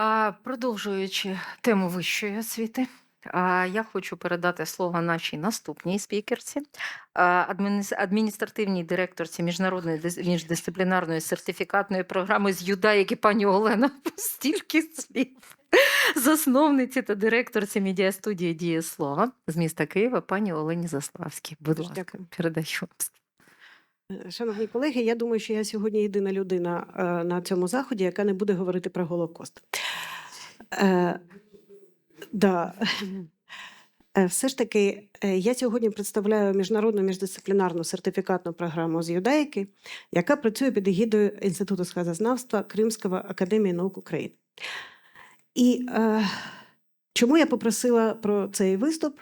А, продовжуючи тему вищої освіти, а, я хочу передати слово нашій наступній спікерці, а, адміністративній директорці міжнародної дис- міждисциплінарної сертифікатної програми з Юдаїки пані Олена. Стільки слів. Засновниці та директорці медіастудії Діє слова з міста Києва, пані Олені Заславській. Будь Дуже ласка, дякую. передаю. Е, Шановні колеги, я думаю, що я сьогодні єдина людина е, на цьому заході, яка не буде говорити про Голокост. Е, да. Е, Все ж таки, е, я сьогодні представляю міжнародну міждисциплінарну сертифікатну програму з юдаїки, яка працює під егідою Інституту сказознавства Кримського академії наук України. І е, чому я попросила про цей виступ?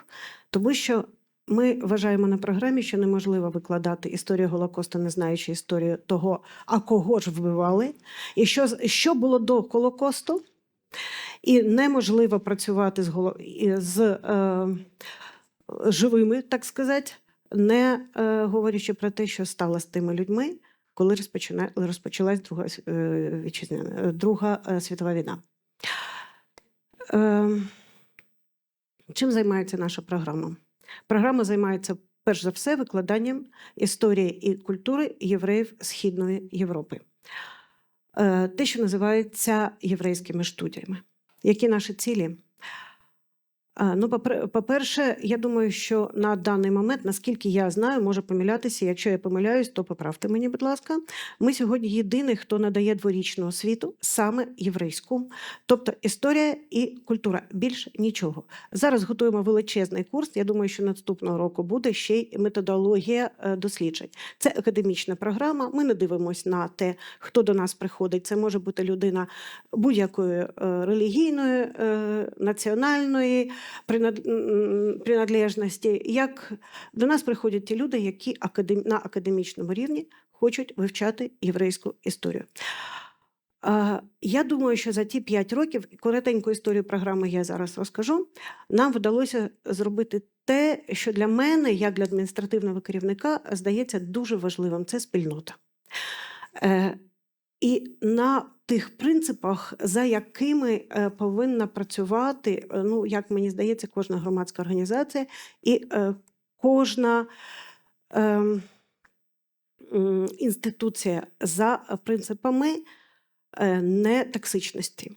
Тому що ми вважаємо на програмі, що неможливо викладати історію Голокосту, не знаючи історію того, а кого ж вбивали, і що, що було до Голокосту, і неможливо працювати з, голо- і з е, живими, так сказати, не е, говорячи про те, що стало з тими людьми, коли розпочина, розпочалась Друга, е, вітчизняна, е, Друга е, світова війна. Е, чим займається наша програма? Програма займається перш за все викладанням історії і культури євреїв Східної Європи. Е, Те, що називається єврейськими студіями. Які наші цілі? Ну, попер- по-перше, я думаю, що на даний момент, наскільки я знаю, можу помилятися. Якщо я помиляюсь, то поправте мені, будь ласка. Ми сьогодні єдиний, хто надає дворічну освіту, саме єврейську, тобто історія і культура. Більш нічого. Зараз готуємо величезний курс. Я думаю, що наступного року буде ще й методологія е, досліджень. Це академічна програма. Ми не дивимося на те, хто до нас приходить. Це може бути людина будь-якої е, релігійної, е, національної принадлежності. Як до нас приходять ті люди, які на академічному рівні хочуть вивчати єврейську історію. Я думаю, що за ті 5 років, коротеньку історію програми я зараз розкажу, нам вдалося зробити те, що для мене, як для адміністративного керівника, здається дуже важливим це спільнота. Е, І на тих принципах, за якими е, повинна працювати, е, ну, як мені здається, кожна громадська організація і е, кожна. ем, інституція за принципами нетоксичності.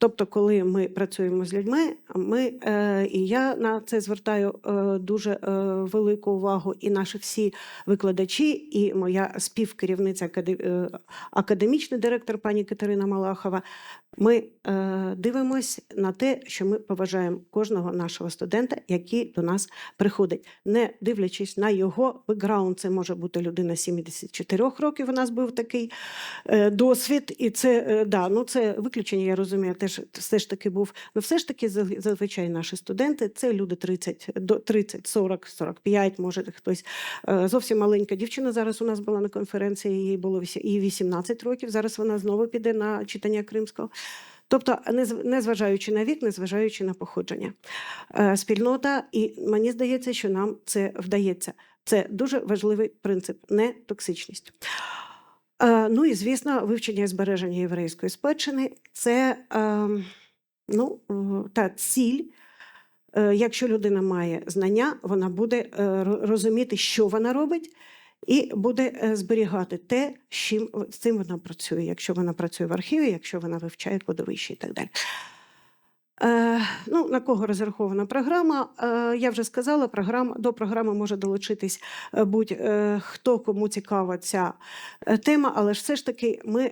Тобто, коли ми працюємо з людьми, ми, е, і я на це звертаю е, дуже е, велику увагу, і наші всі викладачі, і моя співкерівниця, е, академічний директор пані Катерина Малахова. Ми е, дивимося на те, що ми поважаємо кожного нашого студента, який до нас приходить, не дивлячись на його бекграунд. Це може бути людина 74 років. У нас був такий е, досвід, і це е, да, ну це виключення, я розумію, теж все ж таки був. Ну, все ж таки, зазвичай наші студенти це люди 30 до 30, 40, 45, може хтось е, зовсім маленька дівчина. Зараз у нас була на конференції, їй було їй 18 років. Зараз вона знову піде на читання кримського. Тобто, незважаючи на вік, незважаючи на походження, Е, спільнота, і мені здається, що нам це вдається. Це дуже важливий принцип нетоксичність. Е, Ну і звісно, вивчення і збереження єврейської спадщини це е, ну, та ціль. Е, Якщо людина має знання, вона буде е, розуміти, що вона робить, і буде зберігати те, з чим з цим вона працює. Якщо вона працює в архіві, якщо вона вивчає кладовище і так далі. Е, ну, на кого розрахована програма? Е, я вже сказала, програма, до програми може долучитись е, будь-хто, кому цікава ця тема, але ж все ж таки ми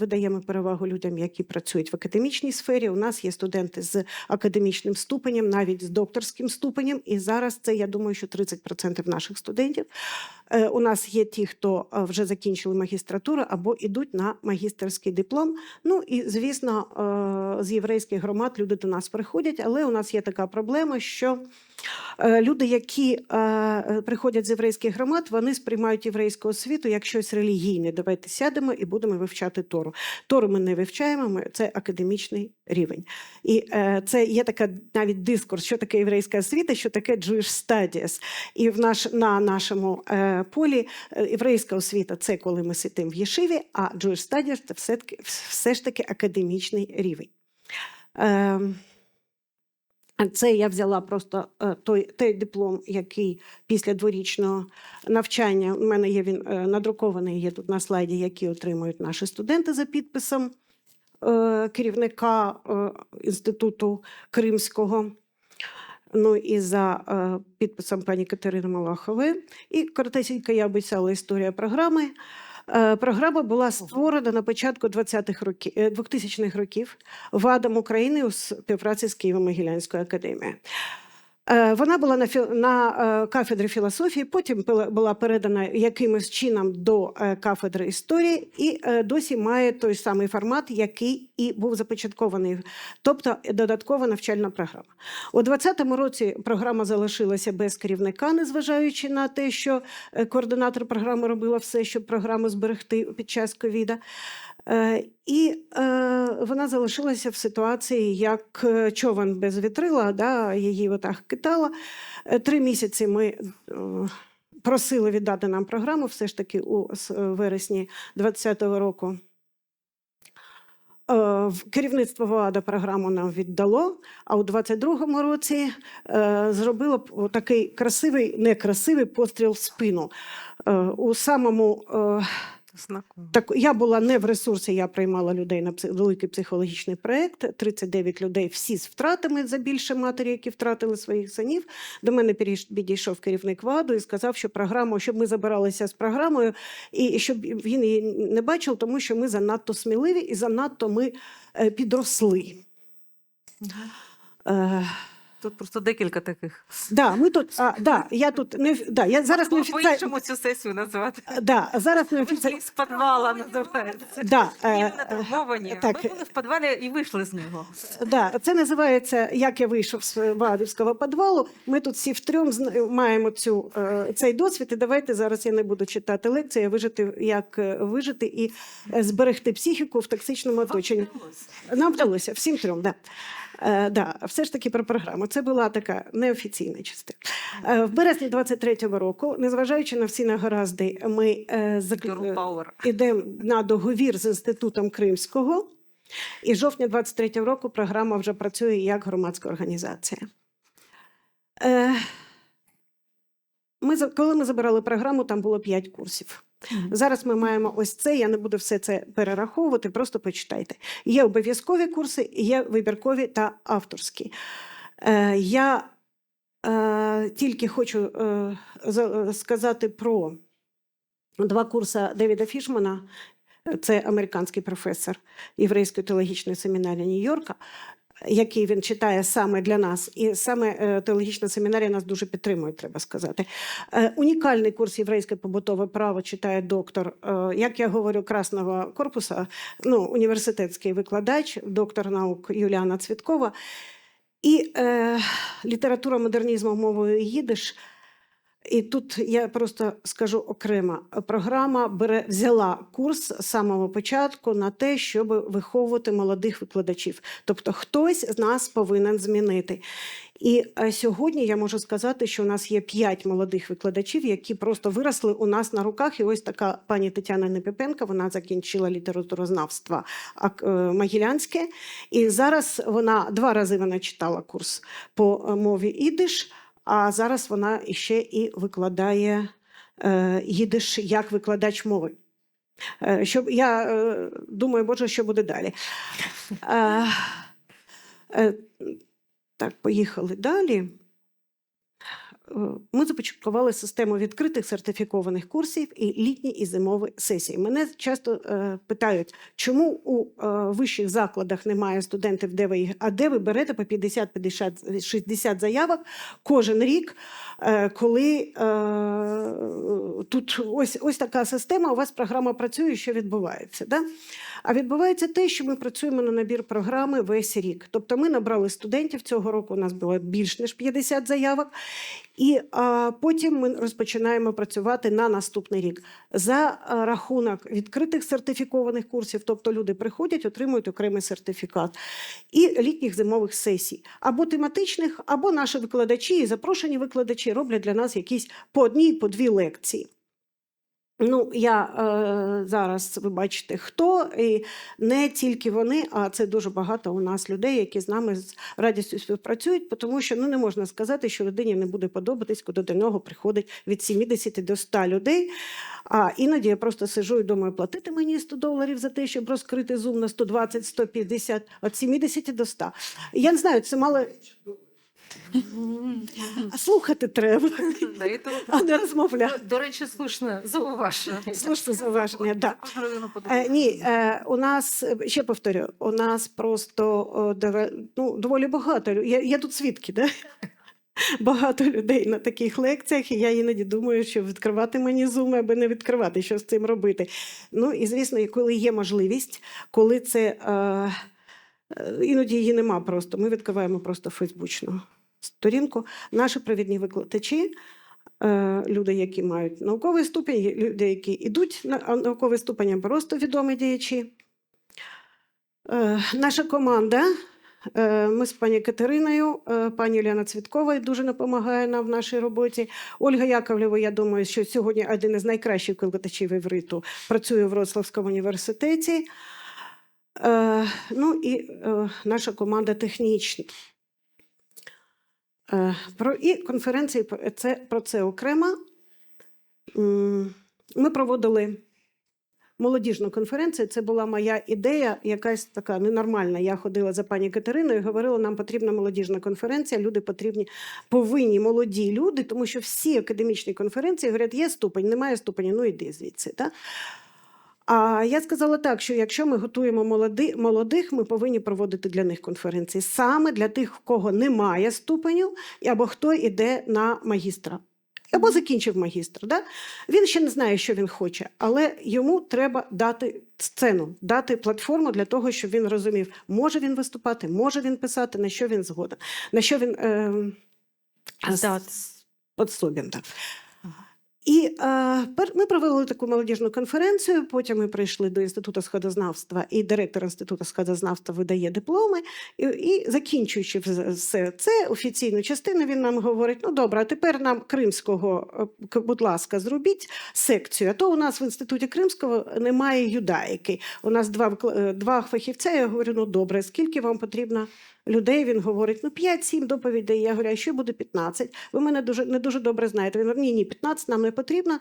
видаємо перевагу людям, які працюють в академічній сфері. У нас є студенти з академічним ступенем, навіть з докторським ступенем. І зараз це, я думаю, що 30% наших студентів. У нас є ті, хто вже закінчили магістратуру або йдуть на магістерський диплом. Ну і звісно, з єврейських громад люди до нас приходять, але у нас є така проблема, що Е, Люди, які е, приходять з єврейських громад, вони сприймають єврейську освіту як щось релігійне. Давайте сядемо і будемо вивчати Тору. Тору ми не вивчаємо, ми, це академічний рівень. І е, це є така навіть дискурс, що таке єврейська освіта, що таке Jewish Studies. І в наш, на нашому полі єврейська освіта це коли ми сидимо в Єшиві, а Jewish Studies це все, все ж таки академічний рівень. Е, це я взяла просто е, той, той диплом, який після дворічного навчання у мене є він е, надрукований, є тут на слайді, які отримують наші студенти за підписом е, керівника інституту Кримського. Ну і за е, підписом пані Катерини Малахової. І коротесенько я обіцяла історія програми. Е, Програма була створена на початку 20-х років, 2000-х років ВАДом України у співпраці з Києво-Могилянською академією. Е, Вона була на, на е, кафедрі філософії, потім була передана якимось чином до е, кафедри історії і досі має той самий формат, який і був започаткований, тобто додаткова навчальна програма. У 2020 році програма залишилася без керівника, незважаючи на те, що координатор програми робила все, щоб програму зберегти під час ковіда. Е, І е, вона залишилася в ситуації, як е, човен без вітрила, да, її отак китала. Три місяці ми просили віддати нам програму, все ж таки у вересні 2020 року. Керівництво ВАДА програму нам віддало, а у 22-му році зробило такий красивий, некрасивий постріл в спину. У самому е, так, я була не в ресурсі, я приймала людей на пси- великий психологічний проєкт. 39 людей, всі з втратами за більше матері, які втратили своїх синів. До мене підійшов керівник ВАДу і сказав, що програму, щоб ми забиралися з програмою, і щоб він її не бачив, тому що ми занадто сміливі і занадто ми е, підросли. Е, Тут просто декілька таких. да, ми тут, а, да, я тут не да, я зараз не офіційно. по-іншому цю сесію називати. Да, зараз не офіційно. з підвала називається. Да, е, так. Ми були в підвалі і вийшли з нього. Да, це називається Як я вийшов з Вадівського підвалу. Ми тут всі втрьом маємо цю, е, цей досвід. І давайте зараз я не буду читати лекції, вижити, як е, вижити і е, зберегти психіку в токсичному оточенні. Нам вдалося всім трьом, да. Е, да, все ж таки про програму. Це була така неофіційна частина. Е, в березні 23-го року, незважаючи на всі негаразди, ми е, Power. Ідемо на договір з інститутом Кримського. І з жовтня 23 року програма вже працює як громадська організація. Е, ми, коли ми забирали програму, там було 5 курсів. Зараз ми маємо ось це. Я не буду все це перераховувати, просто почитайте. Є обов'язкові курси, є вибіркові та авторські. Е, я е, тільки хочу е, сказати про два курси Девіда Фішмана. Це американський професор Єврейської теологічної семінарії Нью-Йорка, який він читає саме для нас. І саме е, теологічна семінарія нас дуже підтримує, треба сказати. Е, Унікальний курс єврейське побутове право читає доктор, е, як я говорю, Красного корпуса, ну, університетський викладач, доктор наук Юліана Цвіткова. І е, література модернізму мовою їдиш. І тут я просто скажу окремо: програма бере взяла курс з самого початку на те, щоб виховувати молодих викладачів. Тобто, хтось з нас повинен змінити. І е, сьогодні я можу сказати, що у нас є п'ять молодих викладачів, які просто виросли у нас на руках. І ось така пані Тетяна Непепенка, вона закінчила літературознавство е, Могилянське. І зараз вона два рази вона читала курс по е, мові ідиш. А зараз вона ще і викладає е, їдиш як викладач мови. Е, щоб, я е, думаю, Боже, що буде далі. Так, поїхали далі. Ми започаткували систему відкритих сертифікованих курсів і літні і зимові сесії. Мене часто е, питають, чому у е, вищих закладах немає студентів, де ви їх, а де ви берете по 50, 50, 60 заявок кожен рік, е, коли е, тут ось, ось така система, у вас програма працює, що відбувається. Да? А відбувається те, що ми працюємо на набір програми весь рік. Тобто ми набрали студентів цього року. У нас було більш ніж 50 заявок, і а, потім ми розпочинаємо працювати на наступний рік за рахунок відкритих сертифікованих курсів. Тобто люди приходять, отримують окремий сертифікат, і літніх зимових сесій, або тематичних, або наші викладачі і запрошені викладачі роблять для нас якісь по одній, по дві лекції. Ну, я е, зараз ви бачите, хто і не тільки вони, а це дуже багато у нас людей, які з нами з радістю співпрацюють, тому що ну не можна сказати, що людині не буде подобатись, коли до нього приходить від 70 до 100 людей. А іноді я просто сижу і думаю, платити мені 100 доларів за те, щоб розкрити зум на 120, 150, від 70 до 100. Я не знаю, це мало. А слухати треба, а не розмовляти. До речі, слушне зауваження. Слушне зауваження, людину Е, ні, е, у нас е, ще повторю, у нас просто ну, доволі багато. Я, я тут свідки, да? Багато людей на таких лекціях, і я іноді думаю, що відкривати мені зум, аби не відкривати, що з цим робити. Ну і звісно, коли є можливість, коли це е, іноді її нема просто. Ми відкриваємо просто фейсбучну сторінку. Наші провідні викладачі. е, Люди, які мають науковий ступінь, люди, які йдуть на науковий ступень, або просто відомі діячі. Е, Наша команда, е, ми з пані Катериною, пані Уляна Цвіткова дуже допомагає нам в нашій роботі. Ольга Яковлєва, я думаю, що сьогодні один із найкращих викладачів івриту працює в Вроцлавському університеті. Ну і наша команда технічна. Е, Про і конференції це про це окремо. Ми проводили молодіжну конференцію. Це була моя ідея, якась така ненормальна. Я ходила за пані Катериною і говорила, нам потрібна молодіжна конференція. Люди потрібні, повинні молоді люди, тому що всі академічні конференції говорять, є ступень, немає ступеня, ну іди звідси. Та? А я сказала так, що якщо ми готуємо молоди, молодих, ми повинні проводити для них конференції саме для тих, в кого немає ступеню, або хто йде на магістра. Або закінчив магістр. Да? Він ще не знає, що він хоче, але йому треба дати сцену, дати платформу для того, щоб він розумів, може він виступати, може він писати, на що він згоден, на що він е, Да. подсобен. Так. І е, ми провели таку молодіжну конференцію. Потім ми прийшли до інституту сходознавства, і директор інституту сходознавства видає дипломи. І, і закінчуючи все це офіційну частину, він нам говорить: ну добре, а тепер нам кримського, е, будь ласка, зробіть секцію. А то у нас в інституті Кримського немає юдаїки. У нас два е, два фахівця. Я говорю, ну добре, скільки вам потрібно людей? Він говорить: ну 5-7 доповідей. Я говорю, а що буде 15? Ви мене дуже не дуже добре знаєте. Він говорить, ні, ні, 15 нам не потрібно.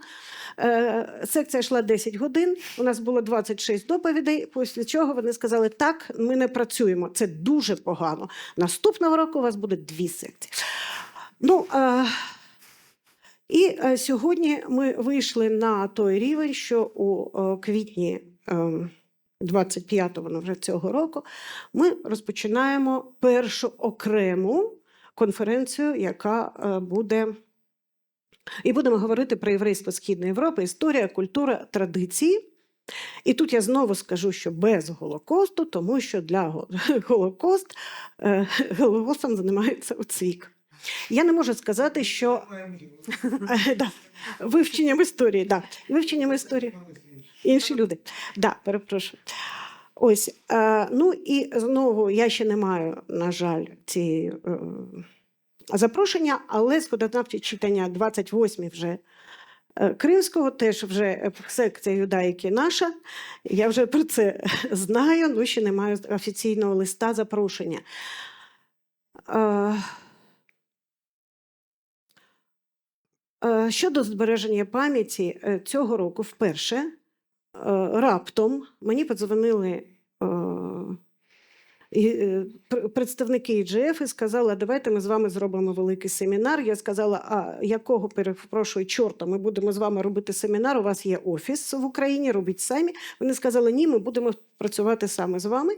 Е, секція йшла 10 годин. У нас було 26 доповідей. Після чого вони сказали, так, ми не працюємо. Це дуже погано. Наступного року у вас буде дві секції. Ну, е, і е, сьогодні ми вийшли на той рівень, що у квітні е, 25-го ну, вже цього року ми розпочинаємо першу окрему конференцію, яка е, буде. І будемо говорити про єврейство Східної Європи, історія, культура, традиції. І тут я знову скажу, що без Голокосту, тому що для Го- Голокост е, Голокостом займається ОЦВІК. Я не можу сказати, що вивченням історії, да. вивченням історії. Інші люди. Да, перепрошую. Ось, е, ну і знову я ще не маю, на жаль, цієї е, запрошення, але сходознавче читання 28 вже е, Кримського, теж вже секція юдаїки наша. Я вже про це знаю, ну ще не маю офіційного листа запрошення. Е, Е, Щодо збереження пам'яті е, цього року вперше раптом мені подзвонили е, е, представники IGF і сказали, давайте ми з вами зробимо великий семінар. Я сказала, а якого перепрошую, чорта, ми будемо з вами робити семінар. У вас є офіс в Україні, робіть самі. Вони сказали, ні, ми будемо працювати саме з вами.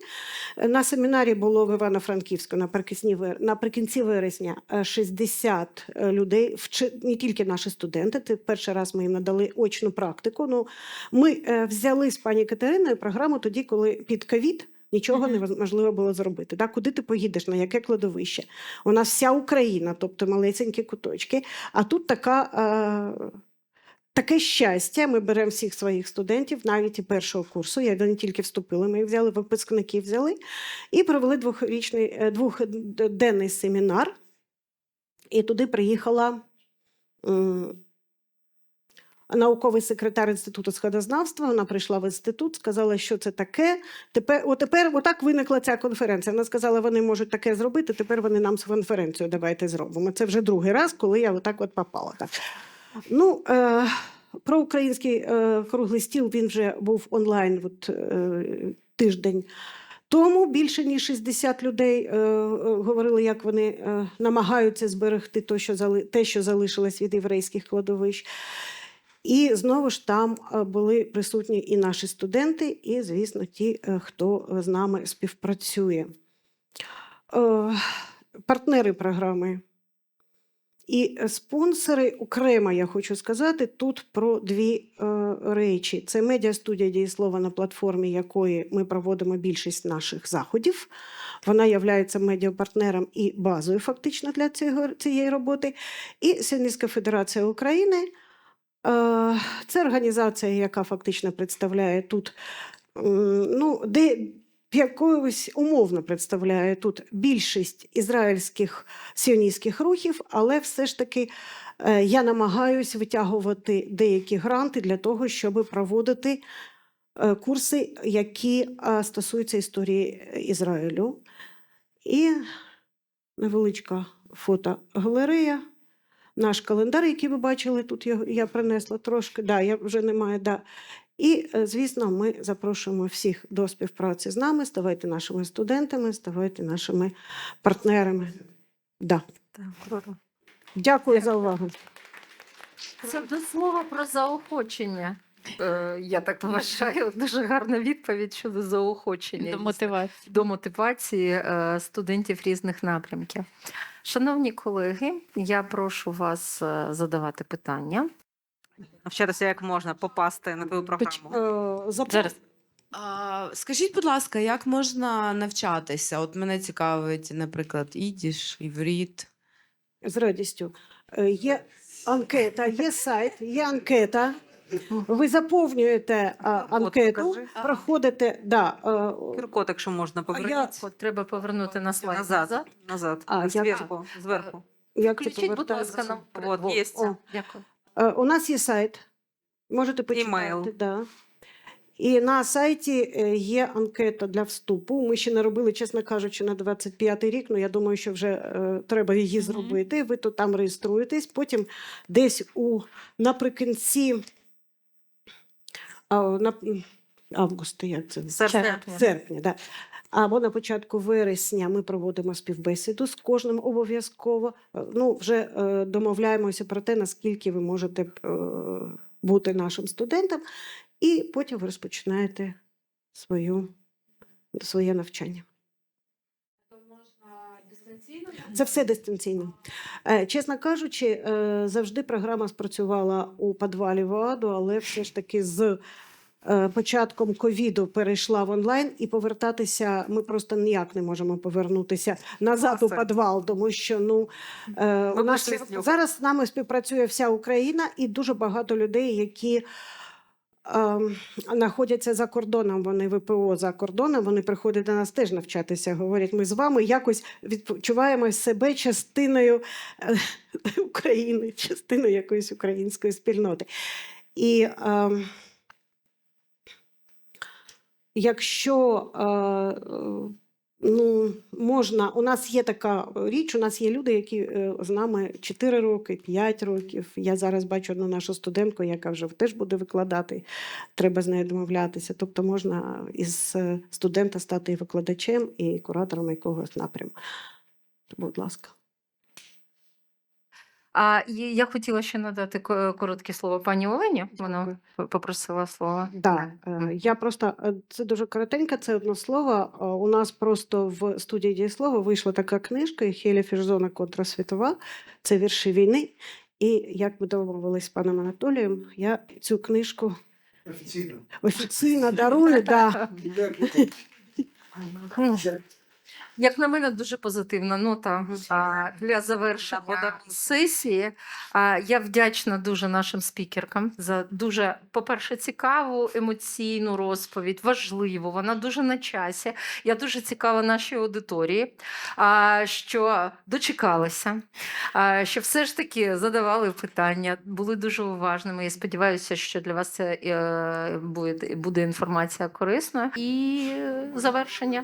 Е, На семінарі було в Івано-Франківську наприкінці, вер- наприкінці вересня е, 60 е, людей, вчи- не тільки наші студенти. Перший раз ми їм надали очну практику. Ну, ми е, взяли з пані Катериною програму тоді, коли під ковід. Нічого неможливо було зробити. Да? Куди ти поїдеш, на яке кладовище? У нас вся Україна, тобто малесенькі куточки. А тут така, е, таке щастя. Ми беремо всіх своїх студентів, навіть і першого курсу. Я не тільки вступила, ми їх взяли, випускників взяли і провели двохрічний, е, двохденний семінар. І туди приїхала науковий секретар інституту сходознавства. Вона прийшла в інститут, сказала, що це таке. Тепер, отепер, отак виникла ця конференція. Вона сказала, вони можуть таке зробити. Тепер вони нам конференцію давайте зробимо. Це вже другий раз, коли я отак от попала. Так. Ну, е, про український е, круглий стіл він вже був онлайн от, е, тиждень. Тому більше ніж 60 людей е, говорили, як вони е, намагаються зберегти те, що, зали, те, що залишилось від єврейських кладовищ. І знову ж там е, були присутні і наші студенти, і, звісно, ті, е, хто з нами співпрацює. Е, Партнери програми і спонсори окремо, я хочу сказати, тут про дві е, речі. Це медіастудія дієслова, на платформі якої ми проводимо більшість наших заходів. Вона є медіапартнером і базою фактично для цієї роботи. І Сіоністська Федерація України. Е, Це організація, яка фактично представляє тут, ну, де якогось умовно представляє тут більшість ізраїльських сіоністських рухів, але все ж таки е, я намагаюсь витягувати деякі гранти для того, щоб проводити е, курси, які стосуються історії Ізраїлю. І невеличка фотогалерея. Наш календар, який ви бачили, тут я, я принесла трошки, да, я вже немає. Да. І, е, звісно, ми запрошуємо всіх до співпраці з нами, ставайте нашими студентами, ставайте нашими партнерами. Да. Так, круто. Дякую за увагу. Це до слова про заохочення. Е, Я так вважаю, дуже гарна відповідь щодо заохочення. До мотивації. до мотивації е, студентів різних напрямків. Шановні колеги, я прошу вас е, задавати питання. Навчатися, як можна попасти на твою програму. Е, Зараз А, скажіть, будь ласка, як можна навчатися? От мене цікавить, наприклад, ідіш, івріт. З радістю. Е, Є анкета, є сайт, є анкета. Ви заповнюєте а, анкету, покажи. проходите. Да, е, QR-код, якщо можна, поверніть. От треба повернути на слайд Назад, назад. назад. А, як- зверху, зверху. як це Включіть, будь повертається? ласка, нам Вот, О, є. о, Дякую. Е, У нас є сайт. Можете почитати. Імейл. Да. І на сайті е, є анкета для вступу. Ми ще не робили, чесно кажучи, на 25-й рік. Ну я думаю, що вже е, треба її Мгм. зробити. Ви тут там реєструєтесь. Потім десь у наприкінці а, на, августа, як це? Серпня. серпня, да. Або на початку вересня ми проводимо співбесіду з кожним обов'язково. Е, Ну, вже е, домовляємося про те, наскільки ви можете е, бути нашим студентом, і потім ви розпочинаєте свою, своє навчання. Це все дистанційно. Е, Чесно кажучи, е, завжди програма спрацювала у підвалі ВАДу, але все ж таки з е, початком ковіду перейшла в онлайн і повертатися. Ми просто ніяк не можемо повернутися назад у підвал, тому що ну у нас зараз з нами співпрацює вся Україна і дуже багато людей, які. Ем, Знаходяться за кордоном, вони ВПО за кордоном, вони приходять до нас теж навчатися. Говорять, ми з вами якось відчуваємо себе частиною е, України, частиною якоїсь української спільноти. І е, якщо е, е, Ну, можна. У нас є така річ, у нас є люди, які е, з нами 4 роки, 5 років. Я зараз бачу одну нашу студентку, яка вже теж буде викладати. Треба з нею домовлятися. Тобто можна із е, студента стати і викладачем, і куратором якогось напряму. Будь ласка. А я хотіла ще надати коротке слово пані Олені. Вона попросила слова. Да, е, я просто е, це дуже коротенько, це одне слово. Е, У нас просто в студії дієслова вийшла така книжка Хеля Фішзона Контра світова. Це вірші війни. І як ми домовились з паном Анатолієм, я цю книжку Офіційно. офіційно дарую. Да. Як на мене, дуже позитивна нота а, для завершення сесії. А, Я вдячна дуже нашим спікеркам за дуже, по-перше, цікаву емоційну розповідь, важливу. Вона дуже на часі. Я дуже цікава нашій аудиторії, а, що дочекалися, а, що все ж таки задавали питання, були дуже уважними. Я сподіваюся, що для вас це е, буде, буде інформація корисною. І е, завершення.